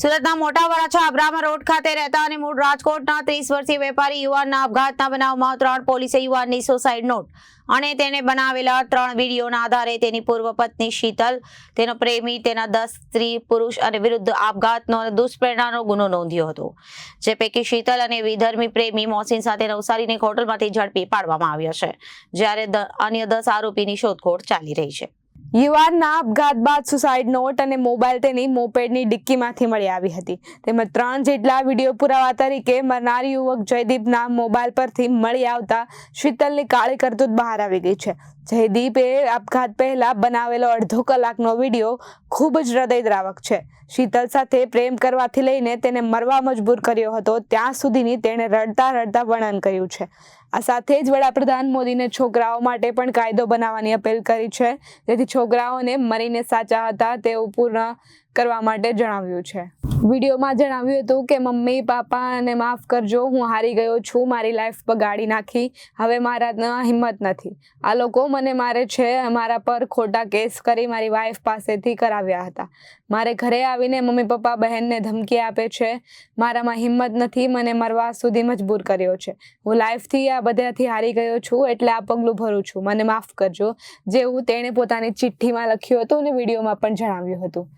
સુરતના મોટા વરાછા અબ્રામા રોડ ખાતે રહેતા અને મૂળ રાજકોટના ત્રીસ વર્ષીય વેપારી યુવાનના આપઘાતના બનાવમાં ત્રણ પોલીસે યુવાનની સુસાઇડ નોટ અને તેને બનાવેલા ત્રણ વિડીયોના આધારે તેની પૂર્વ પત્ની શીતલ, તેનો પ્રેમી, તેના દસ સ્ત્રી, પુરુષ અને વિરુદ્ધ આપઘાતનો અને દુષ્પ્રેરણાનો ગુનો નોંધ્યો હતો, જે પૈકી શીતલ અને વિધર્મી પ્રેમી મોસીન સાથે નવસારીની હોટલમાંથી ઝડપી પાડવામાં આવ્યો છે, જ્યારે અન્ય દસ આરોપીની શોધખોળ ચાલી રહી છે. યુવાનના આપઘાત બાદ સુસાઇડ નોટ અને મોબાઈલ તેની મોપેડની ડિક્કીમાંથી મળી આવી હતી. તેમજ ત્રણ જેટલા વીડિયો પુરાવા તરીકે મરનાર યુવક જયદીપના મોબાઈલ પરથી મળી આવતા શીતલની કાળી કરતૂત બહાર આવી ગઈ છે. જયદીપે આપઘાત પહેલા બનાવેલો અડધો કલાકનો વીડિયો ખૂબ જ હૃદયદ્રાવક છે. શીતલ સાથે પ્રેમ કરવાથી લઈને તેને મરવા મજબૂર કર્યો હતો, ત્યાં સુધીની તેણે રડતા રડતા વર્ણન કર્યું છે. આ સાથે જ વડાપ્રધાન મોદીને છોકરાઓ માટે પણ કાયદો બનાવવાની અપીલ કરી છે. જેથી છોકરાઓને મરીને સાચા હતા તેવું પૂર્ણ કરવા માટે જણાવ્યું છે. વિડીયોમાં જણાવ્યું હતું કે, મમ્મી પાપાને માફ કરજો, હું હારી ગયો છું, મારી લાઈફ બગાડી નાખી, હવે મારા હિંમત નથી. આ લોકો મને મારે છે, મારા પર ખોટા કેસ કરી મારી વાઈફ પાસેથી કરાવ્યા હતા. મારે ઘરે આવીને મમ્મી પપ્પા બહેનને ધમકી આપે છે. મારામાં હિંમત નથી, મને મરવા સુધી મજબૂર કર્યો છે. હું લાઈફથી આ બધાથી હારી ગયો છું, એટલે આ પગલું ભરું છું. મને માફ કરજો. જેવું તેણે પોતાની ચિઠ્ઠીમાં લખ્યું હતું અને વિડીયોમાં પણ જણાવ્યું હતું.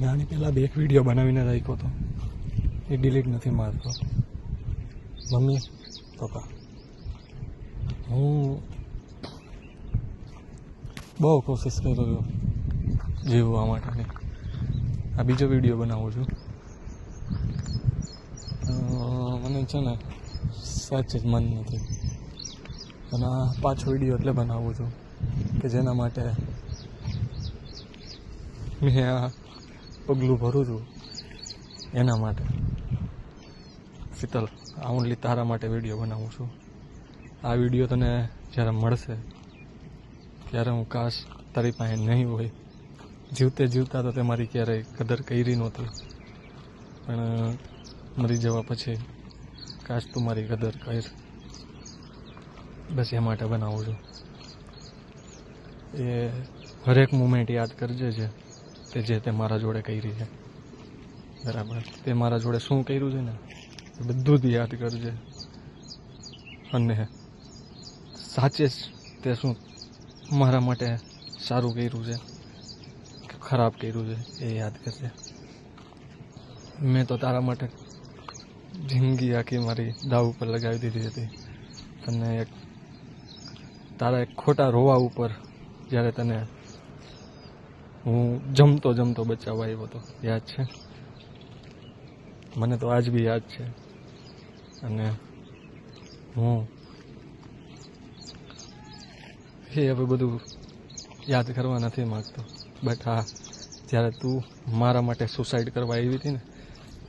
મેં આની બે વીડિયો બનાવીને રાખ્યો હતો. એ ડિલીટ નથી મારતો. મમ્મી, પપ્પા. હું બહુ કોશિશ કરતો છું જીવવા માટેની આ બીજો વીડિયો બનાવું છું. મને છે ને સાચે જ મન નથી. અને આ પાછો વીડિયો એટલે બનાવું છું કે જેના માટે મેં આ પગલું ભરું છું એના માટે. શીતલ, આ ઓનલી તારા માટે વીડિયો બનાવું છું. આ વીડિયો તને જ્યારે મળશે, ત્યારે હું કાશ તારી પાસે નહીં હોય. જીવતે જીવતા તો તે મારી ક્યારેય કદર કરી નહોતી. પણ, મરી જવા પછી કાશ તું મારી કદર કર. બસ એ માટે બનાવું છું. એ હરેક મુમેન્ટ યાદ કરજે છે તે જે તે મારા જોડે કરી છે. બરાબર. તે મારા જોડે શું કર્યું છે ને, એ બધું જ યાદ કરજે. અને સાચે જ તે શું મારા માટે સારું કર્યું છે કે ખરાબ કર્યું છે એ યાદ કરજે. મેં તો તારા માટે જિંદગી આખી મારી દાવ ઉપર લગાવી દીધી હતી. તને એક, તારા એક ખોટા રોવા ઉપર જ્યારે તને હું જમતો જમતો બચાવવા આવ્યો હતો. યાદ છે? મને તો આજ બી યાદ છે. અને હું એ હવે બધું યાદ કરવા નથી માગતો. બટ હા, જ્યારે તું મારા માટે સુસાઇડ કરવા આવી હતી ને,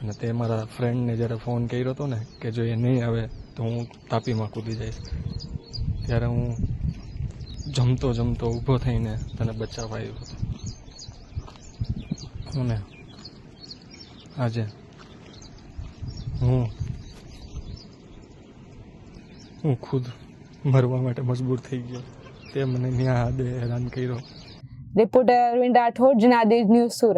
અને તે મારા ફ્રેન્ડને જ્યારે ફોન કર્યો હતો ને, કે જો એ નહીં આવે તો હું તાપીમાં કૂદી જઈશ. ત્યારે હું જમતો જમતો ઊભો થઈને તને બચાવવા આવ્યો હતો. અને આજે હું હું ખુદ મરવા માટે મજબૂર થઈ ગયો. તે મને ત્યાં હેરાન કર્યો. Reporter Arvind Rathod Janadesh news Surat.